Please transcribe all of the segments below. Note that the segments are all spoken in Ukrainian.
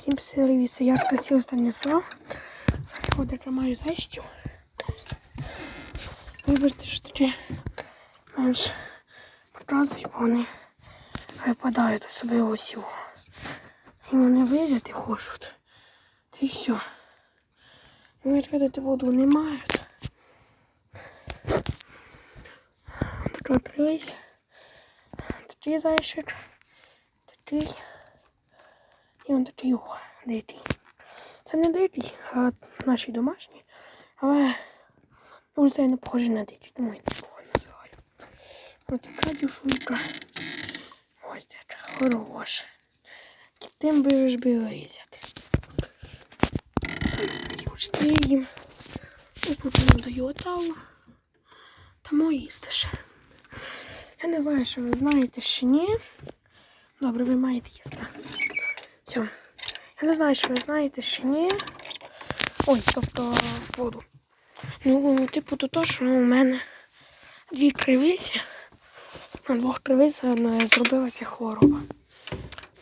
Всім привіт, я красиво Станіслав. Буде тримаю зайщів. Вибачте, що таке менш показують, бо вони випадають у себе осів. І вони і хочуть. Та і все. Ну, як воду не мають. Такий привіз. Такий зайчик. Такий. І он такий о, дикий. Це не дикий, а наші домашні. Але дуже сильно похожі на дикий, тому я такого називаю. Ось така дюшулька. Ось така хороша. Тим би ж би вирізати. Їм. Тут я даю отаву. Тому їсти ще. Я не знаю, що ви знаєте чи ні. Добре, ви маєте їсти. Все. Я не знаю, що ви знаєте чи ні. Ой, тобто воду. Ну, типу, то то, що у мене дві кривиці. На двох кривиць е, зробилася хвороба.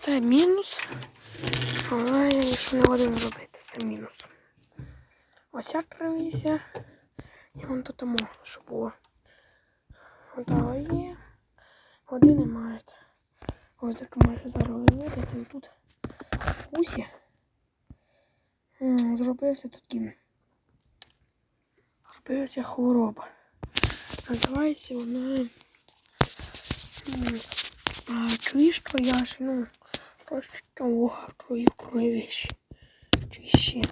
Це мінус. Але я нічого не годин робити. Це мінус. Ось ця кривиця. І вон то тому, що було. Вода є. Води немає. Ось так може зараз ви. Тут усі м, зробився таким. Зробилася хвороба. Називається вона м, а, чуєш твоя ж, ну, того крою кровіш. Чи.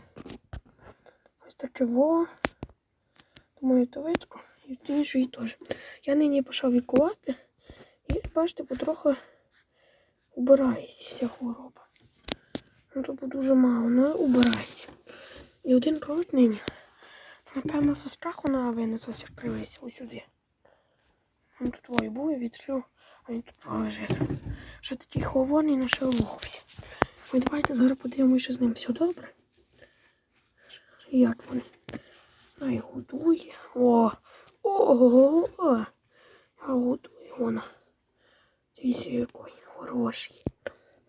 Ось таке во. Думаю, то видко. І ти ж її теж. Я нині почав вікувати. І бачите, потроху убирається ця хвороба. Ну тут дуже мало, але убирається. І один крот нині. Напевно, зі страху на винесеться привезся ось сюди. Він тут твої був і відкрив, а він тут лежить. Ще такий хований, але ще рухався. Ой, давайте зараз подивимося, з ним все добре. Як вони? Ай, годує. О! Ого! А годує вона. Дивіться, який хороший.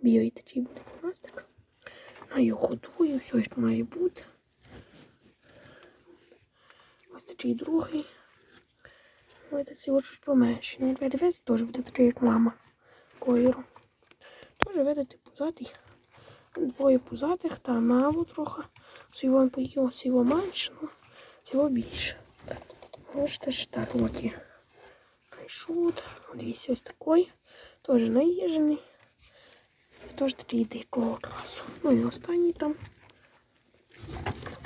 Білий такий буде пластик. Я годую, все як має бути. Ось такий другий. Такий от щось поменше. Опять дивіться, теж буде такий, як мама. Кольору. Теж видати пузатий. Двоє пузатих, та мало трохи. Сіво поїло, сіво менше, ну, сіво більше. Ось теж так, от. Прийшов. Дивіться, ось такий. Теж наїжений. Теж такий дикого красу. Ну і останній там.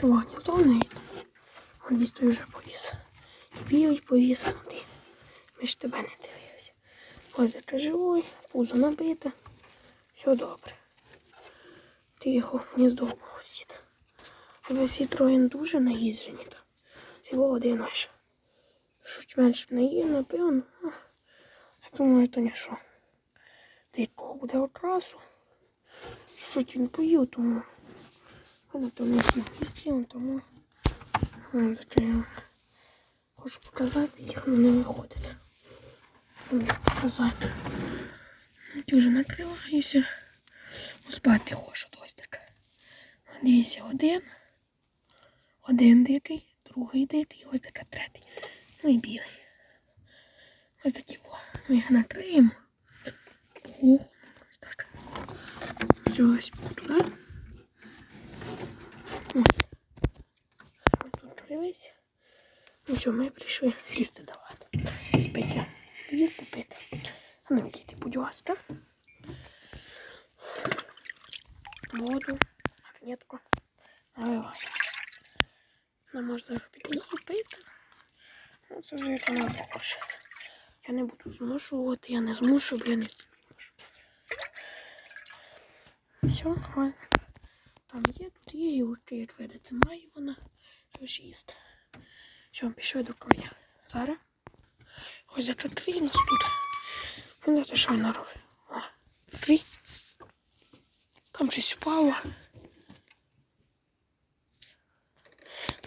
Ваня зони. Он віз той вже повіз. І білий повіз. Ти. Ми ж тебе не дивилися. Таке живой, пузо набите. Все добре. Тихо, гніздо посід. А всі троє дуже наїжджені. Всього один наш. Чуть менше наїв, напевно. Я думаю, то нічого. Дикого буде окрасу. Чуть він поїв, тому вона там не сів тому а, зачем хочу показати їх, але не виходить. Не показати. Я вже накриваюся. Спати хочу ось таке. Дивіться, один. Один дикий, другий дикий, ось таке третій. Ну і білий. Ось такі. Ми їх накриємо. О, ось так. Все, ось. Ось. Тут привезь. Ну все, ми прийшли їсти давати. Спити. Їсти пити. А ну йдіть, будь ласка. Воду, магнітку. Наливай. Нам можна піти і пити. Ну, це вже як вона захоче. Я не буду змушувати, я не змушу, бо я не змушу. Все, ось. Там є, тут є, і от, як видите, має вона щось їсти. Все, пішли до коня. Зараз. Ось за тут крій нас тут. Видите, що вона робить? О, крій. Там щось упало.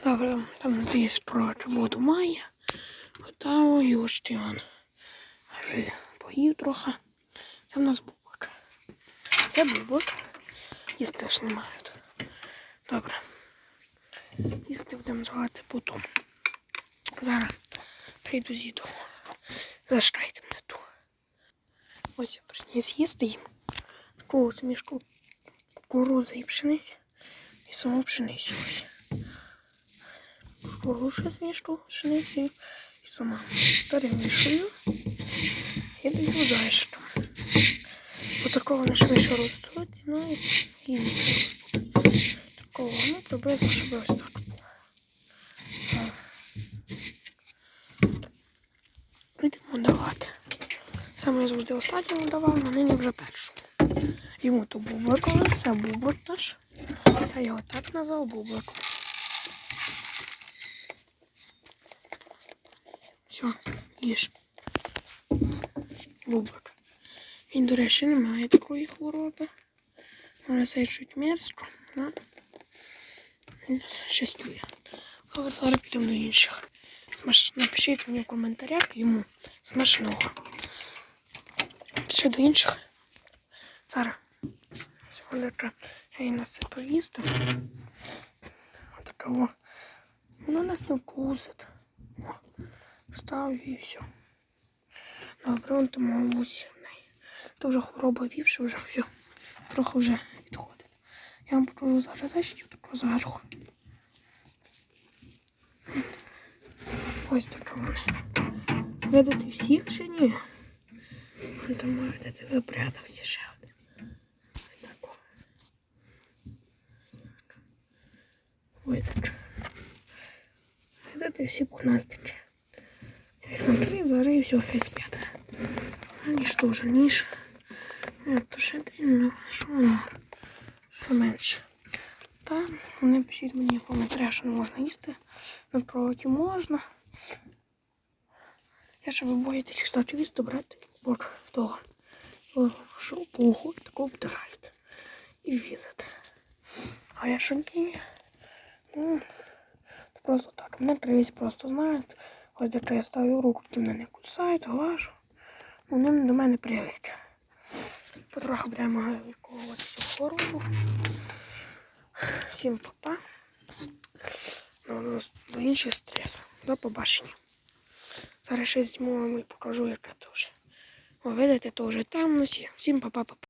Добре, там надіюсь про воду має. Отаво і ось он. Вже поїв трохи. Це в нас бубок. Це бубок. Їсти теж не мають. Добре. Їсти будемо давати потім. Зараз прийду з'їду. Заштайте мене ту. Ось я приніс їсти їм. Таку смішку кукурузи і пшениці. І саму пшеницю ось. Кукурузу смішку, пшениці і сама. Перемішую і даю зайшку. Отакого вони швидше ростуть, ну і. Такого, ну приблизно, щоб ось так було. Будемо давати. Саме я завжди останньому давав, а нині вже першу. Йому то бубликове, це бублик наш. Я його так назвав бубликом. Все, їж. Бублик. Він, до речі, не має такої хвороби. Може, це чуть мерзко, але він нас щастює. Але зараз підемо до інших. Напишіть мені в коментарях йому смачного. Ще до інших. Зараз. Секундочку. Я її насипу їсти. Отакого. Воно нас не вкусить. О, Ставлю і все. Добре, он в неї. То вже хвороба вівши, вже все. Трохи вже відходить. Я вам покажу зараз зайчиків таку зверху. Ось така вона. Видати всіх чи ні? Вон там видати запрятався ще один. Ось так. Ось так. Видати всі пухнастики. Я їх накрию, зараз і все, хай спять. А ніж теж ніж. Е, То ще день, ну, що воно? Що менше. Та вони пишіть мені в коментарях, що не можна їсти. Напроти можна. Якщо ви боїтесь, кстати, їсти, брати бок того. Що пуху, таку обдираєте. І візите. А якщо ні, ну, то просто так. Мене привіз просто знають. Ось де я ставлю руку, то мене не кусають, глажу. Вони до мене привик. Потроху будемо лікувати цю хворобу. Всім папа. Ну, до інших стресів. До побачення. Зараз ще зніму вам і покажу, яка то вже. О, видите, то вже темно. Всім папа-папа.